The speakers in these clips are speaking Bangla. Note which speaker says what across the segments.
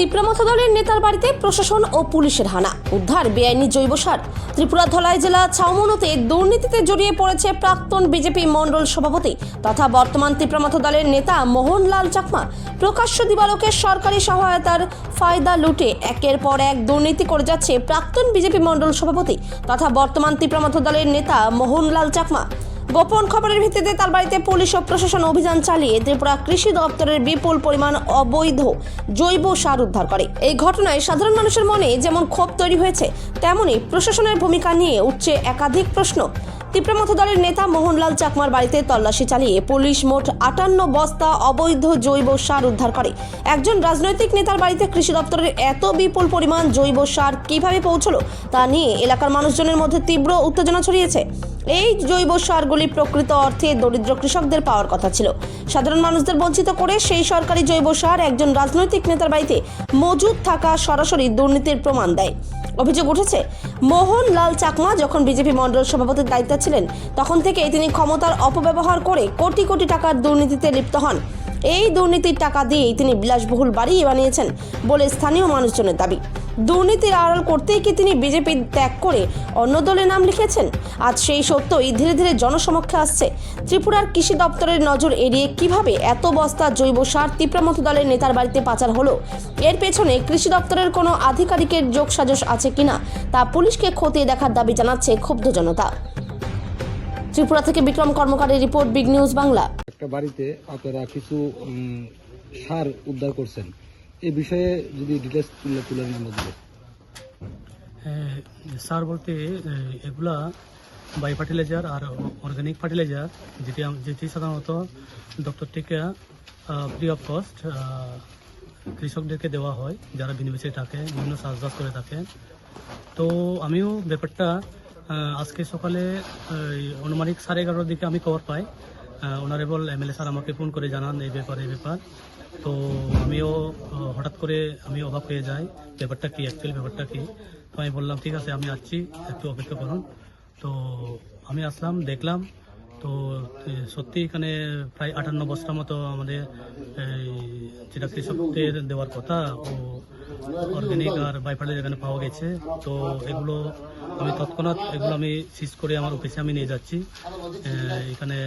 Speaker 1: তীব্রমথা দলের নেতার বাড়িতে প্রশাসন ও পুলিশের হানা। উদ্ধার বেআইনি জৈব সার। ত্রিপুরা ধলাই জেলা ছাউমনুতে দুর্নীতিতে জড়িয়ে পড়েছে প্রাক্তন বিজেপি মণ্ডল সভাপতি তথা বর্তমান তীব্রমথা দলের নেতা মোহনলাল চাকমা। প্রকাশ্য দিবালোকে সরকারি সহায়তার ফায়দা লুটে একের পর এক দুর্নীতি করে যাচ্ছে প্রাক্তন বিজেপি মণ্ডল সভাপতি তথা বর্তমান তীব্রমথা দলের নেতা মোহনলাল চাকমা। গোপন খবরের ভিত্তিতে তার বাড়িতে পুলিশ ও প্রশাসন অভিযান চালিয়ে ত্রিপুরা কৃষি দপ্তরের বিপুল পরিমাণ অবৈধ জৈব সার উদ্ধার করে। এই ঘটনায় সাধারণ মানুষের মনে যেমন ক্ষোভ তৈরি হয়েছে তেমনই প্রশাসনের ভূমিকা নিয়ে উঠছে একাধিক প্রশ্ন। তীব্রমথ দলের নেতা মোহনলাল চাকমার বাড়িতে তল্লাশি চালিয়ে পুলিশ মোট আটান্ন বস্তা অবৈধ জৈব সার উদ্ধার করে। একজন রাজনৈতিক নেতার বাড়িতে কৃষি দপ্তরের এত বিপুল পরিমাণ জৈব সার কীভাবে পৌঁছলো তা নিয়ে এলাকার মানুষজনের মধ্যে তীব্র উত্তেজনা ছড়িয়েছে। এই জৈব সারগুলি প্রকৃত অর্থে দরিদ্র কৃষকদের পাওয়ার কথা ছিল। সাধারণ মানুষদের বঞ্চিত করে সেই সরকারি জৈব সার একজন রাজনৈতিক নেতার বাড়িতে মজুদ থাকা সরাসরি দুর্নীতির প্রমাণ দেয়। অভিযোগ উঠেছে। মোহন লাল চাকমা যখন বিজেপি মণ্ডল সভাপতির দায়িত্বে ছিলেন, তখন থেকে তিনি ক্ষমতার অপব্যবহার করে কোটি কোটি টাকার দুর্নীতিতে লিপ্ত হন। এই দুর্নীতির টাকা দিয়েই তিনি বিলাসবহুল বাড়ি বানিয়েছেন বলে স্থানীয় মানুষজনের দাবি। দুর্নীতির আড়াল করতেই কি তিনি বিজেপি ত্যাগ করে অন্য দলে নাম লিখেছেন? আজ সেই সত্যই ধীরে ধীরে জনসমক্ষে আসছে। ত্রিপুরার কৃষি দপ্তরের নজর এড়িয়ে কীভাবে এত বস্তা জৈব সার তীব্রমথ দলের নেতার বাড়িতে পাচার হলো? এর পেছনে কৃষি দপ্তরের কোনো আধিকারিকের যোগসাজশ আছে কিনা তা পুলিশকে খতিয়ে দেখার দাবি জানাচ্ছে ক্ষুব্ধ জনতা। ত্রিপুরা থেকে বিক্রম কর্মকারের রিপোর্ট, বিগ নিউজ বাংলা।
Speaker 2: একটা বাড়িতে আপনারা কিছু সার উদ্ধার করছেন। এই বিষয়ে যদি ডিটেলস তুলে তুলে আমাদের
Speaker 3: হ্যাঁ, সার বলতে এগুলা বাই ফার্টিলাইজার আর অর্গানিক ফার্টিলাইজার যেটি যেটি সাধারণত ডক্টর থেকে ফ্রি অফ কস্ট কৃষকদেরকে দেওয়া হয় যারা বেনিফিসিয়ারি থাকে বিভিন্ন চাষবাস করে থাকে। তো আমিও ব্যাপারটা আজকে সকালে আনুমানিক সাড়ে এগারোর দিকে আমি খবর পাই। অনারেবল এমএলএ স্যার আমাকে ফোন করে জানান এই ব্যাপারে, এই ব্যাপার। তো আমিও হঠাৎ করে আমি অবাক হয়ে যাই, ব্যাপারটা কী অ্যাকচুয়ালি ব্যাপারটা কী? তো আমি বললাম, ঠিক আছে, আমি আসছি, একটু অপেক্ষা করুন। তো আমি আসলাম, দেখলাম, তো সত্যি এখানে প্রায় আটান্ন বস্তা মতো আমাদের যেটা কৃষকদের দেওয়ার কথা, ও অর্গানিক আর বাইফার্টিলাইজার এখানে পাওয়া গেছে। তো এগুলো আমি তৎক্ষণাৎ, এগুলো আমি সিজ করে আমার অফিসে আমি নিয়ে যাচ্ছি। এখানে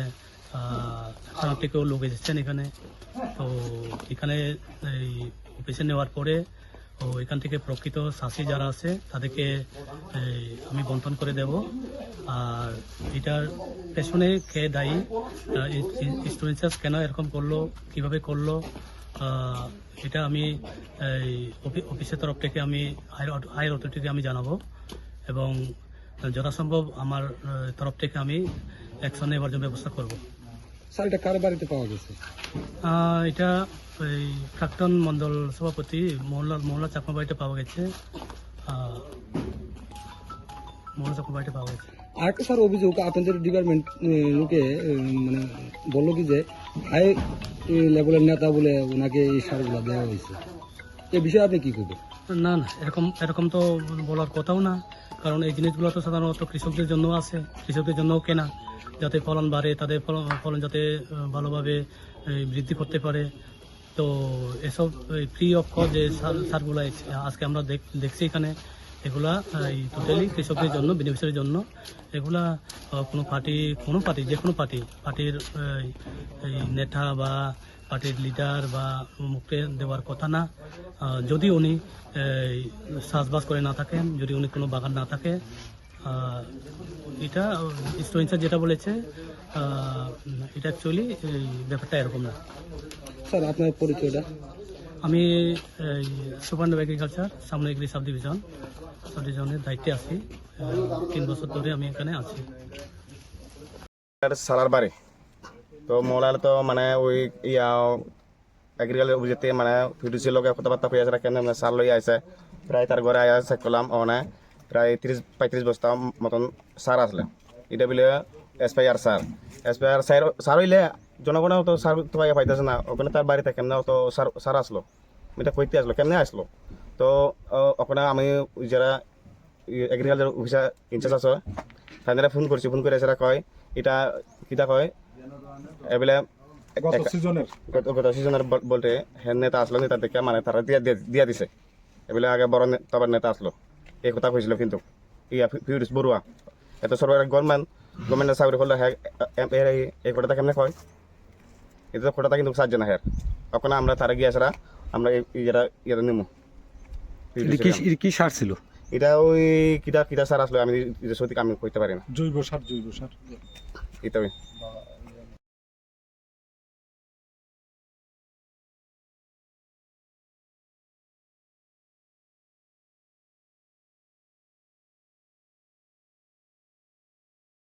Speaker 3: থানা থেকেও লোক এসেছেন এখানে। তো এখানে এই অফিসে নেওয়ার পরে ও এখান থেকে প্রকৃত চাষি যারা আছে, তাদেরকে আমি বন্টন করে দেব। আর এটার পেছনে কে দায়ী স্টুডেন্টস কেন এরকম করল, কীভাবে করল এটা আমি অফিসের তরফ থেকে আমি হায়ার অথরিটিকে আমি জানাব। এবং যথাসম্ভব আমার তরফ থেকে আমি অ্যাকশন নেওয়ার জন্য ব্যবস্থা করব।
Speaker 2: স্যার এটা কার বাড়িতে পাওয়া গেছে?
Speaker 3: এটা এই প্রাক্তন মন্ডল সভাপতি মোহনলাল মোহনলাল চাকমা বাড়িতে পাওয়া গেছে। মোহনলাল চাকমা বাড়িতে পাওয়া গেছে।
Speaker 2: আর একটা স্যার অভিযোগ আপনাদের ডিপার্টমেন্ট লোকে মানে বলল কি যে হাই লেভেলের নেতা বলে ওনাকে এই সারগুলো দেওয়া হয়েছে। এই বিষয়ে আপনি কি করবেন?
Speaker 3: না না, এরকম এরকম তো বলার কথাও না। কারণ এই জিনিসগুলো তো সাধারণত কৃষকদের জন্য আছে, কৃষকদের জন্যও কেনা। যাতে ফলন বাড়ে, তাদের ফলন যাতে ভালোভাবে বৃদ্ধি করতে পারে। তো এসব ফ্রি অফ কস্ট যে সার- সারগুলো আজকে আমরা দেখ- দেখছি এখানে। এগুলা এই টোটালি কৃষকদের জন্য বেনিফিশিয়ারির জন্য এগুলা কোনো পার্টি কোনো পার্টি যে কোনো পার্টি পার্টির এই, নেতা বা পার্টির লিডার বা মুখে দেওয়ার কথা না। যদি উনি চাষবাস করে না থাকেন যদি উনি কোনো বাগান না থাকে এটা স্টুডেন্টস যেটা বলেছে এটা অ্যাকচুয়ালি ব্যাপারটা এরকম না।
Speaker 2: স্যার আপনার পরিচয়টা?
Speaker 3: আমি, এই, সুপার এগ্রিকালচার সামনেগিরি সাব ডিভিশন সাব ডিভিশনের দায়িত্বে আছি। তিন বছর ধরে আমি এখানে আছি।
Speaker 4: সালার বাড়ি। তো মোলার তো মানে ওই ইয়া এগ্রিকালচার বুঝতে মানে ফিডুসির লগে কথাবার্তা হয়ে আছে কেন মানে সার লই আছে প্রায় তার ঘরে আয়া চেক করলাম ওখানে প্রায় তিরিশ পঁয়ত্রিশ বস্তা মতন সার আসলে এটা বলে এসপাইয়ার সার এসপাইয়ার সার সার হইলে জনগণেও তো সার তো পাইয়া পাইতেছে না ওখানে তার বাড়িতে কেমনে তো সার সার আসলো এটা কইতে আসলো কেমনে আসলো তো ওখানে আমি যারা এগ্রিকালচার অফিসার ইনচার্জ আছে তাদের ফোন করছি ফোন করে সেটা কয় এটা কিটা কয়? এবেলে
Speaker 5: গত সিজনের
Speaker 4: গত গত সিজনের বলতে হ্যাঁ নেতা আসলো নেতা দেখে মানে তারা দিয়া দিয়া- দিছে। এগুলো আগে বড় তবার নেতা আসলো এই কথা কইছিল কিন্তু ইয়া ফিউরিস বড়ুয়া এত সরকার গভর্নমেন্ট গভর্নমেন্টের চাকরি করলে হ্যাঁ এই কথাটা কেমনে কয়? এটা তো কথাটা কিন্তু সাহায্য না হ্যাঁ তখন আমরা তারা গিয়ে আসরা আমরা ইয়েটা নিমু।
Speaker 2: এটা কি কি সার ছিল?
Speaker 4: এটা ওই কিটা কিটা সার আসলো আমি সত্যি আমি করতে পারি না।
Speaker 5: জৈব সার জৈব সার।
Speaker 4: এটা ওই।